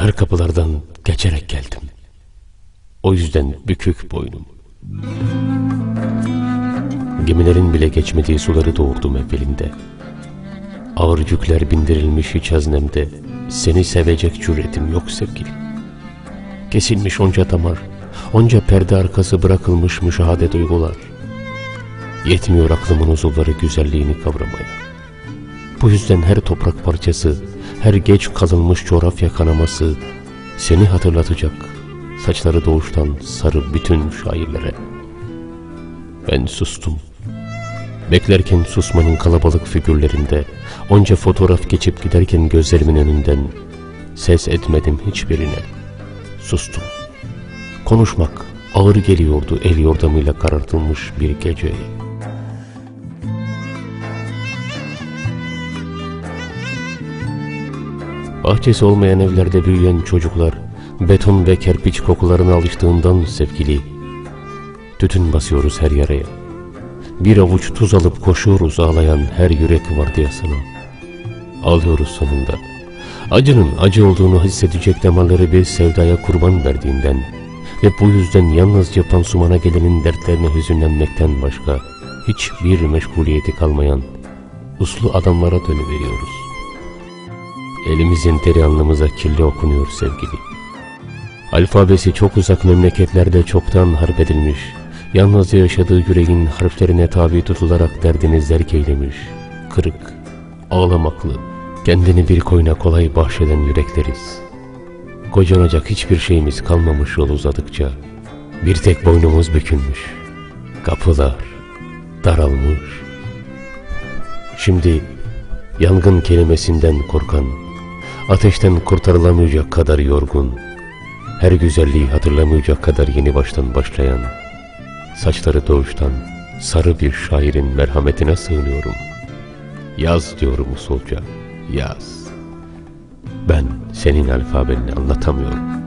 Dar kapılardan geçerek geldim. O yüzden bükük boynum. Gemilerin bile geçmediği suları doğurdum evvelinde. Ağır yükler bindirilmiş hiç haznemde. Seni sevecek cüretim yok sevgilim. Kesilmiş onca damar, onca perde arkası bırakılmış müşahede duygular. Yetmiyor aklımın uzuvları güzelliğini kavramaya. Bu yüzden her toprak parçası, her geç kalınmış coğrafya kanaması seni hatırlatacak saçları doğuştan sarı bütün şairlere. Ben sustum. Beklerken susmanın kalabalık figürlerinde, onca fotoğraf geçip giderken gözlerimin önünden ses etmedim hiçbirine. Sustum. Konuşmak ağır geliyordu el yordamıyla karartılmış bir geceye. Bahçesi olmayan evlerde büyüyen çocuklar beton ve kerpiç kokularına alıştığından sevgili tütün basıyoruz her yaraya. Bir avuç tuz alıp koşuyoruz ağlayan her yürek vardiyasına. Ağlıyoruz sonunda. Acının acı olduğunu hissedecek damarları bir sevdaya kurban verdiğinden ve bu yüzden yalnızca pansumana gelenin dertlerine hüzünlenmekten başka hiçbir meşguliyeti kalmayan uslu adamlara dönüveriyoruz. Elimizin teri alnımıza kirli okunuyor sevgili. Alfabesi çok uzak memleketlerde çoktan harp edilmiş, yalnızca yaşadığı yüreğin harflerine tabi tutularak derdini zerk eylemiş, kırık, ağlamaklı, kendini bir koyuna kolay bahşeden yürekleriz. Kocanacak hiçbir şeyimiz kalmamış yol uzadıkça, bir tek boynumuz bükülmüş, kapılar daralmış. Şimdi yangın kelimesinden korkan, ateşten kurtarılamayacak kadar yorgun, her güzelliği hatırlamayacak kadar yeni baştan başlayan, saçları doğuştan sarı bir şairin merhametine sığınıyorum. Yaz diyorum usulca, yaz. Ben senin alfabenini anlatamıyorum.